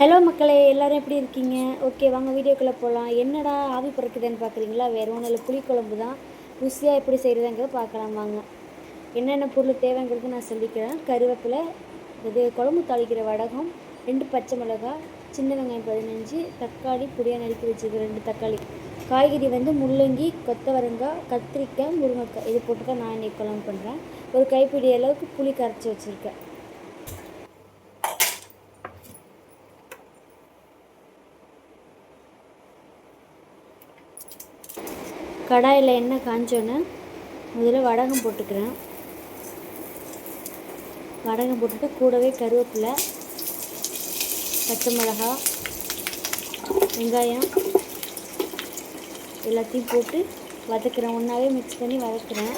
Hello மக்களே எல்லோரும் எப்படி இருக்கீங்க? ஓகே வாங்க வீடியோக்குள்ளே போகலாம் என்னடா ஆவி பிறக்குதுன்னு பார்க்குறீங்களா வேறு ஒன்றும் இல்லை புளிக்குழம்பு தான். ருசியாக எப்படி செய்கிறதுங்கிறத பார்க்கலாம் வாங்க. என்னென்ன பொருள் தேவைங்கிறது நான் சொல்லிக்கிறேன். கருவேப்பிலை இது குழம்பு தாளிக்கிற வடகம் ரெண்டு பச்சை மிளகாய் சின்ன வெங்காயம் பதினஞ்சு தக்காளி பொடியாக நறுக்கி வச்சுருக்க ரெண்டு தக்காளி. காய்கறி வந்து முள்ளங்கி கொத்தவரங்காய் கத்திரிக்காய் முருங்கைக்காய். இது போட்டு தான் நான் இன்னைக்கு குழம்பு பண்ணுறேன் ஒரு கைப்பிடி அளவுக்கு புளி கரைச்சி வச்சுருக்கேன். கடாயில் எண்ணெய் காஞ்சோன்னு முதல்ல வடகம் போட்டுக்கிறேன். வடகம் போட்டுட்டு கூடவே கருவேப்பிலை பச்சை மிளகா வெங்காயம் எல்லாத்தையும் போட்டு வதக்குறேன். ஒன்றாவே மிக்ஸ் பண்ணி வதக்குறேன்.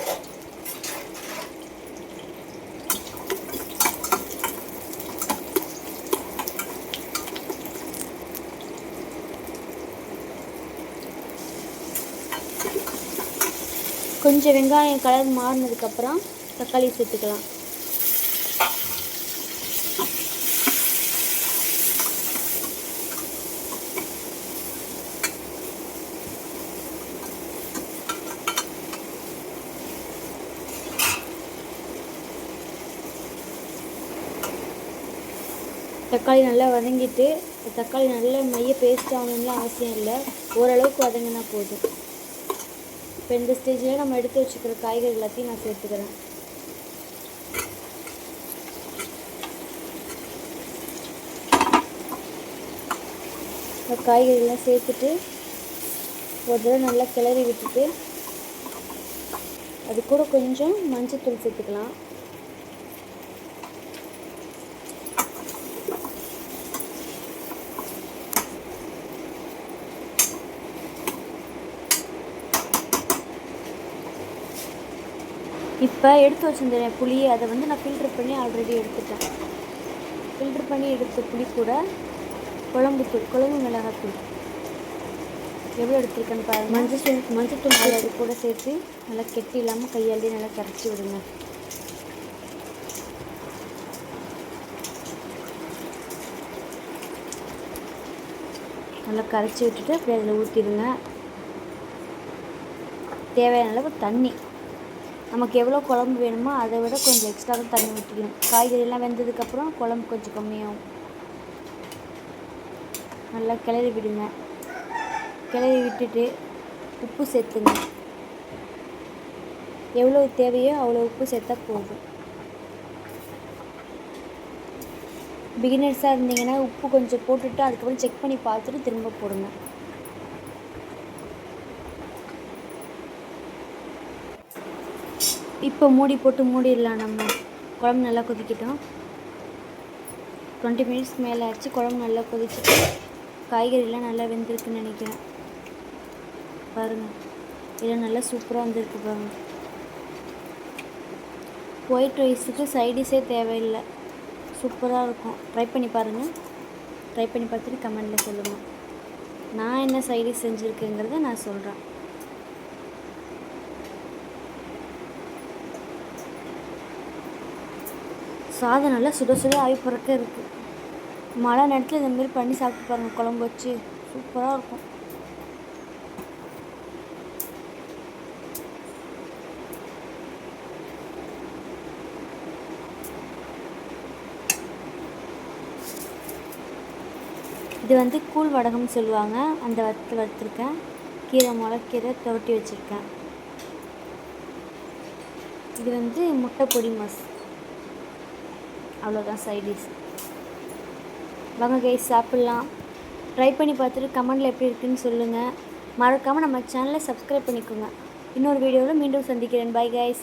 கொஞ்சம் வெங்காயம் கலர் மாறினதுக்கப்புறம் தக்காளி சேர்த்துக்கலாம். தக்காளி நல்லா வதங்கிட்டு தக்காளி நல்லா மைய பேஸ்ட் ஆகணும்லாம் அவசியம் இல்லை. ஓரளவுக்கு வதங்கினா போதும். இப்போ இந்த ஸ்டேஜில் நம்ம எடுத்து வச்சுக்கிற காய்கறி எல்லாத்தையும் நான் சேர்த்துக்கிறேன். காய்கறிலாம் சேர்த்துட்டு ஒரு தடவை நல்லா கிளறி விட்டுட்டு அது கூட கொஞ்சம் மஞ்சள் தூள் சேர்த்துக்கலாம். இப்போ எடுத்து வச்சிருந்தேன் புளி அதை வந்து நான் ஃபில்ட்ரு பண்ணி ஆல்ரெடி எடுத்துட்டேன். ஃபில்ட்ரு பண்ணி எடுத்த புளி கூட குழம்புத்தூள் குழம்பு மிளகாத்தூள். எவ்வளோ எடுத்துருக்கேன்னு பாருங்கள் மஞ்சள் தூள் மஞ்சள் தூள் அது கூட சேர்த்து நல்லா கெட்டி இல்லாமல் கையாலே நல்லா கரைச்சி விடுங்க. நல்லா கரைச்சி விட்டுட்டு அப்படியே அதில் ஊற்றிடுங்க தேவையான அளவு தண்ணி. நமக்கு எவ்வளோ குழம்பு வேணுமோ அதை விட கொஞ்சம் எக்ஸ்ட்ராவாக தண்ணி ஊற்றிக்கணும். காய்கறியெல்லாம் வெந்ததுக்கப்புறம் குழம்பு கொஞ்சம் கம்மியாகும். நல்லா கிளறி விடுங்க. கிளறி விட்டுட்டு உப்பு சேர்த்துங்க. எவ்வளோ தேவையோ அவ்வளோ உப்பு சேர்த்தா போதும். பிகினர்ஸாக இருந்தீங்கன்னா உப்பு கொஞ்சம் போட்டுட்டு அதுக்கப்புறம் செக் பண்ணி பார்த்துட்டு திரும்ப போடுங்க. இப்போ மூடி போட்டு மூடிடலாம் நம்ம குழம்பு நல்லா கொதிக்கிட்டோம். டுவெண்ட்டி மினிட்ஸ் மேலே ஆச்சு குழம்பு நல்லா கொதிச்சுட்டு காய்கறிலாம் நல்லா வெந்திருக்குன்னு நினைக்கிறேன். பாருங்கள் இதில் நல்லா சூப்பராக வந்திருக்கு பாருங்கள் ஒயிட் ரைஸுக்கு சைடிஷே தேவையில்லை. சூப்பராக இருக்கும். ட்ரை பண்ணி பாருங்கள் ட்ரை பண்ணி பார்த்துட்டு கமெண்டில் சொல்லுங்கள் நான் என்ன சைடிஷ் செஞ்சுருக்கேங்கிறத நான் சொல்கிறேன் சாதம் நல்லா சுட சுட ஆகி பறக்க இருக்குது மழை நேரத்தில் இந்த மாதிரி பண்ணி சாப்பிட்டு பாருங்கள் குழம்பு வச்சு. சூப்பராக இருக்கும். இது வந்து கூழ் வடகம்னு சொல்லுவாங்க. அந்த வறுத்து வறுத்துருக்கேன். கீரை முளைக்கீரை துவட்டி வச்சுருக்கேன். இது வந்து முட்டை பொடி மஸ் அவ்வளோதான் சைடிஷ் வாங்க கைஸ் சாப்பிட்லாம். ட்ரை பண்ணி பார்த்துட்டு கமெண்டில் எப்படி இருக்குன்னு சொல்லுங்கள் மறக்காமல் நம்ம சேனலை சப்ஸ்கிரைப் பண்ணிக்கோங்க. இன்னொரு வீடியோவில் மீண்டும் சந்திக்கிறேன். Bye guys